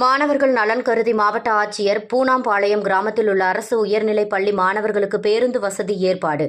மாணவர்கள் நலன் கருதி மாவட்ட ஆட்சியர் பூனாம்பாளையம் கிராமத்தில் உள்ள அரசு உயர்நிலைப் பள்ளி மாணவர்களுக்கு பேருந்து வசதி ஏற்பாடு.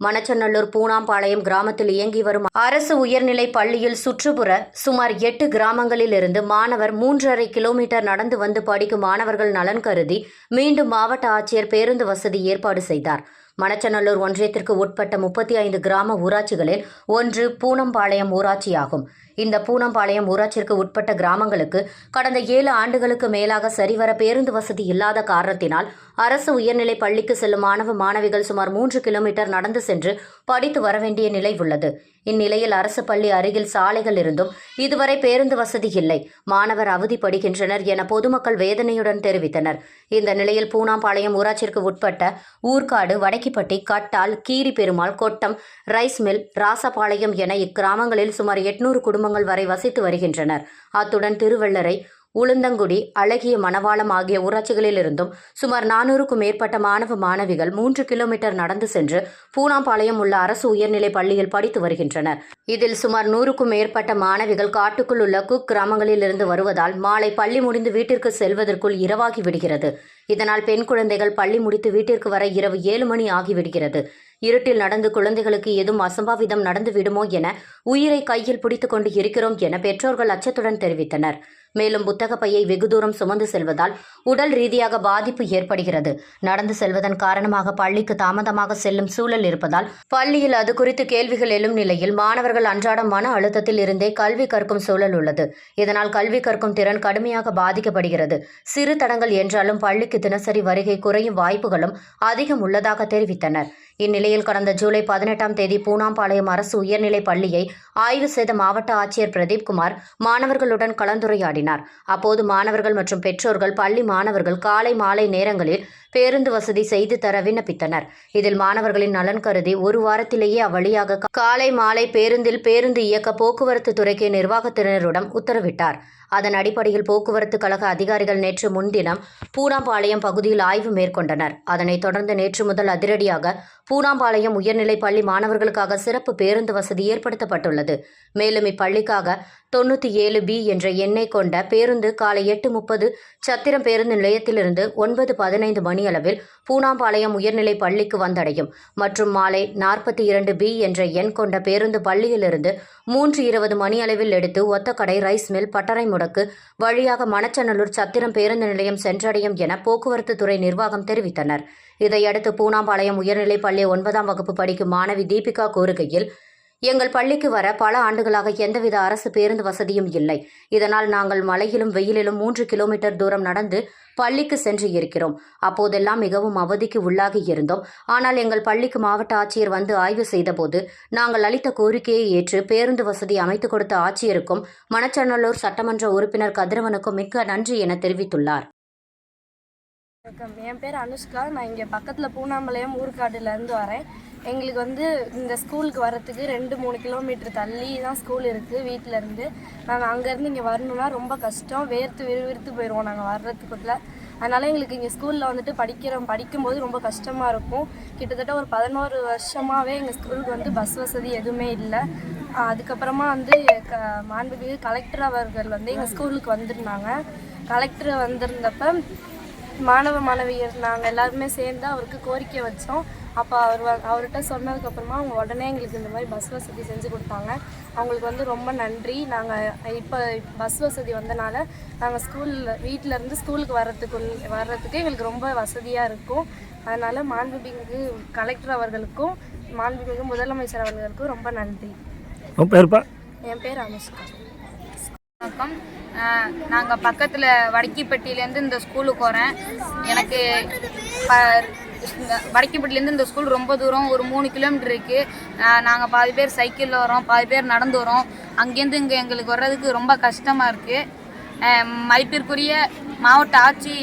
மணச்சநல்லூர் பூனாம்பாளையம் கிராமத்தில் இயங்கி வரும் அரசு உயர்நிலைப் பள்ளியில் சுற்றுப்புற சுமார் எட்டு கிராமங்களில் இருந்து மாணவர் மூன்றரை கிலோமீட்டர் நடந்து வந்து படிக்கும் மாணவர்கள் நலன் கருதி மீண்டும் மாவட்ட ஆட்சியர் பேருந்து வசதி ஏற்பாடு செய்தார். மணச்சநல்லூர் ஒன்றியத்திற்கு உட்பட்ட முப்பத்தி ஐந்து கிராம ஊராட்சிகளில் ஒன்று பூனம்பாளையம் ஊராட்சியாகும். இந்த பூனம்பாளையம் ஊராட்சிற்கு உட்பட்ட கிராமங்களுக்கு கடந்த ஏழு ஆண்டுகளுக்கு மேலாக சரிவர பேருந்து வசதி இல்லாத காரணத்தினால் அரசு உயர்நிலைப் பள்ளிக்கு செல்லும் மாணவ மாணவிகள் சுமார் மூன்று கிலோமீட்டர் நடந்து சென்று படித்து வர வேண்டிய நிலை உள்ளது. இந்நிலையில் அரசு பள்ளி அருகில் சாலைகள் இருந்தும் இதுவரை பேருந்து வசதி இல்லை. மாணவர் அவதிப்படுகின்றனர் என பொதுமக்கள் வேதனையுடன் தெரிவித்தனர். இந்த நிலையில் பூனாம்பாளையம் ஊராட்சிற்கு உட்பட்ட ஊர்காடு வடக்கிப்பட்டி கட்டால் கீரி பெருமாள் கொட்டம் ரைஸ் மில் ராசபாளையம் என இக்கிராமங்களில் சுமார் எட்நூறு குடும்பங்கள் வரை வசித்து வருகின்றனர். அத்துடன் திருவள்ளரை உளுந்தங்குடி அழகிய மணவாளம் ஆகிய ஊராட்சிகளிலிருந்தும் சுமார் நானூறுக்கும் மேற்பட்ட மாணவ மாணவிகள் மூன்று கிலோமீட்டர் நடந்து சென்று பூனாம்பாளையம் உள்ள அரசு உயர்நிலைப் பள்ளியில் படித்து வருகின்றனர். இதில் சுமார் நூறுக்கும் மேற்பட்ட மாணவிகள் காட்டுக்குள் உள்ள குக் கிராமங்களில் இருந்து வருவதால் மாலை பள்ளி முடிந்து வீட்டிற்கு செல்வதற்குள் இரவாகி விடுகிறது. இதனால் பெண் குழந்தைகள் பள்ளி முடித்து வீட்டிற்கு வர இரவு ஏழு மணி ஆகிவிடுகிறது. இருட்டில் நடந்து குழந்தைகளுக்கு ஏதும் அசம்பாவிதம் நடந்து விடுமோ என உயிரை கையில் பிடித்துக் கொண்டு இருக்கிறோம் என பெற்றோர்கள் அச்சத்துடன் தெரிவித்தனர். மேலும் புத்தக பையை வெகு தூரம் சுமந்து செல்வதால் உடல் ரீதியாக பாதிப்பு ஏற்படுகிறது. நடந்து செல்வதன் காரணமாக பள்ளிக்கு தாமதமாக செல்லும் சூழல் இருப்பதால் பள்ளியில் அது குறித்து கேள்விகள் எழும் நிலையில் மாணவர்கள் அன்றாடம் மன அழுத்தத்தில் இருந்தே கல்வி கற்கும் சூழல் உள்ளது. இதனால் கல்வி கற்கும் திறன் கடுமையாக பாதிக்கப்படுகிறது. சிறு தடங்கள் என்றாலும் பள்ளிக்கு தினசரி வருகை குறையும் வாய்ப்புகளும் அதிகம் உள்ளதாக தெரிவித்தனர். இந்நிலையில் கடந்த ஜூலை பதினெட்டாம் தேதி பூனாம்பாளையம் அரசு உயர்நிலைப் பள்ளியை ஆய்வு செய்த மாவட்ட ஆட்சியர் பிரதீப்குமார் மாணவர்களுடன் கலந்துரையாடினார். அப்போது மாணவர்கள் மற்றும் பெற்றோர்கள் பள்ளி மாணவர்கள் காலை மாலை நேரங்களில் பேருந்து வசதி செய்து தர விண்ணப்பித்தனர். இதில் மாணவர்களின் நலன் கருதி ஒரு வாரத்திலேயே அவ்வழியாக காலை மாலை பேருந்தில் பேருந்து இயக்க போக்குவரத்து துறைக்கு நிர்வாகத்தினரிடம் உத்தரவிட்டார். அதன் அடிப்படையில் போக்குவரத்து கழக அதிகாரிகள் நேற்று முன்தினம் பூனாம்பாளையம் பகுதியில் ஆய்வு மேற்கொண்டனர். அதனைத் தொடர்ந்து நேற்று முதல் அதிரடியாக பூனாம்பாளையம் உயர்நிலைப் பள்ளி மாணவர்களுக்காக சிறப்பு பேருந்து வசதி ஏற்படுத்தப்பட்டுள்ளது. மேலும் இப்பள்ளிக்காக தொண்ணூற்றி ஏழு பி என்ற எண்ணை கொண்ட பேருந்து காலை எட்டு முப்பது சத்திரம் பேருந்து நிலையத்திலிருந்து ஒன்பது பதினைந்து மணியளவில் பூனாம்பாளையம் உயர்நிலைப் பள்ளிக்கு வந்தடையும். மற்றும் மாலை நாற்பத்தி இரண்டு பி என்ற எண் கொண்ட பேருந்து பள்ளியிலிருந்து மூன்று இருபது மணியளவில் எடுத்து ஒத்தக்கடை ரைஸ் மில் பட்டறை முடக்கு வழியாக மணச்சநல்லூர் சத்திரம் பேருந்து நிலையம் சென்றடையும் என போக்குவரத்து துறை நிர்வாகம் தெரிவித்தனர். இதையடுத்து பூனாம்பாளையம் உயர்நிலைப் பள்ளி ஒன்பதாம் வகுப்பு படிக்கும் மாணவி தீபிகா கூறுகையில் எங்கள் பள்ளிக்கு வர பல ஆண்டுகளாக எந்தவித அரசு பேருந்து வசதியும் இல்லை. இதனால் நாங்கள் மழையிலும் வெயிலிலும் மூன்று கிலோமீட்டர் தூரம் நடந்து பள்ளிக்கு சென்று இருக்கிறோம். அப்போதெல்லாம் மிகவும் அவதிக்கு உள்ளாகி இருந்தோம். ஆனால் எங்கள் பள்ளிக்கு மாவட்ட ஆட்சியர் வந்து ஆய்வு செய்தபோது நாங்கள் அளித்த கோரிக்கையை ஏற்று பேருந்து வசதி அமைத்துக் கொடுத்த ஆட்சியருக்கும் மணச்சநல்லூர் சட்டமன்ற உறுப்பினர் கதிரவனுக்கும் மிக்க நன்றி என தெரிவித்துள்ளார். வணக்கம். என் பேர் அனுஷ்கா. நான் இங்கே பக்கத்தில் பூனாம்பாளையம் ஊர்காடுலேருந்து வரேன். எங்களுக்கு வந்து இந்த ஸ்கூலுக்கு வரத்துக்கு ரெண்டு மூணு கிலோமீட்டர் தள்ளி தான் ஸ்கூல் இருக்குது வீட்டிலேருந்து நாங்கள் அங்கேருந்து இங்கே வரணும்னா ரொம்ப கஷ்டம். வேர்த்து விறுவிறுத்து போயிடுவோம் நாங்கள் வர்றதுக்குள்ள. அதனால் எங்களுக்கு இங்கே ஸ்கூலில் வந்துட்டு படிக்கிறோம். படிக்கும்போது ரொம்ப கஷ்டமாக இருக்கும். கிட்டத்தட்ட ஒரு பதினோரு வருஷமாகவே எங்கள் ஸ்கூலுக்கு வந்து பஸ் வசதி எதுவுமே இல்லை. அதுக்கப்புறமா வந்து க மாண்புமிகு கலெக்டர் அவர்கள் வந்து எங்கள் ஸ்கூலுக்கு வந்திருந்தாங்க. கலெக்டர் வந்திருந்தப்ப மாணவ மாணவியர் நாங்கள் எல்லாருமே சேர்ந்து அவருக்கு கோரிக்கை வச்சோம். அப்போ அவர் வ- அவர்கிட்ட சொன்னதுக்கப்புறமா அவங்க உடனே எங்களுக்கு இந்த மாதிரி பஸ் வசதி செஞ்சு கொடுத்தாங்க. அவங்களுக்கு வந்து ரொம்ப நன்றி. நாங்கள் இப்போ பஸ் வசதி வந்தனால நாங்கள் ஸ்கூலில் வீட்டிலேருந்து ஸ்கூலுக்கு வர்றதுக்குள் வர்றதுக்கு எங்களுக்கு ரொம்ப வசதியாக இருக்கும். அதனால் மாண்புமிகு கலெக்டர் அவர்களுக்கும் மாண்புமிகு முதலமைச்சர் அவர்களுக்கும் ரொம்ப நன்றி. என் பேர் அனுஷ்கா. வணக்கம் நாங்கள் பக்கத்தில் வடக்கிப்பட்டியிலேருந்து இந்த ஸ்கூலுக்கு வரேன் எனக்கு ப இந்த வடக்கிப்பட்டிலேருந்து இந்த ஸ்கூல் ரொம்ப தூரம் ஒரு மூணு கிலோமீட்டர் இருக்குது நாங்கள் பாதி பேர் சைக்கிளில் வரோம் பாதி பேர் நடந்து வரோம் அங்கேருந்து இங்கே எங்களுக்கு வர்றதுக்கு ரொம்ப கஷ்டமாக இருக்குது மதிப்பிற்குரிய மாவட்ட ஆட்சி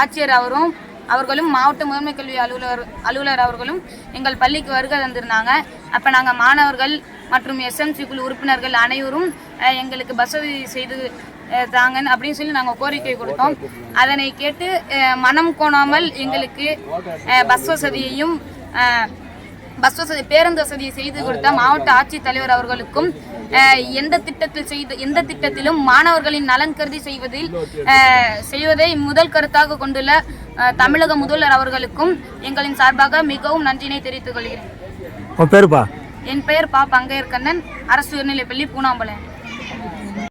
ஆட்சியர் அவரும் அவர்களும் மாவட்ட முதன்மை கல்வி அலுவலர் அலுவலர் அவர்களும் எங்கள் பள்ளிக்கு வருகை தந்திருந்தாங்க. அப்போ நாங்கள் மாணவர்கள் மற்றும் எஸ்எம்சி குழு உறுப்பினர்கள் அனைவரும் எங்களுக்கு பஸ் வசதி செய்து தாங்கன்னு அப்படின்னு சொல்லி நாங்கள் கோரிக்கை கொடுத்தோம். அதனை கேட்டு மனம் கோணாமல் எங்களுக்கு பஸ் வசதியையும் பஸ் வசதி பேருந்து வசதியை செய்து கொடுத்த மாவட்ட ஆட்சித்தலைவர் அவர்களுக்கும் எந்த திட்டத்தில் செய்த எந்த திட்டத்திலும் மாணவர்களின் நலன் கருதி செய்வதில் செய்வதை முதல் கருத்தாக கொண்டுள்ள தமிழக முதல்வர் அவர்களுக்கும் எங்களின் சார்பாக மிகவும் நன்றினை தெரிவித்துக் கொள்கிறேன். பேருப்பா? என் பெயர் பா பங்கையர் கண்ணன் அரசு உயர்நிலைப்பள்ளி பூனாம்பலம்.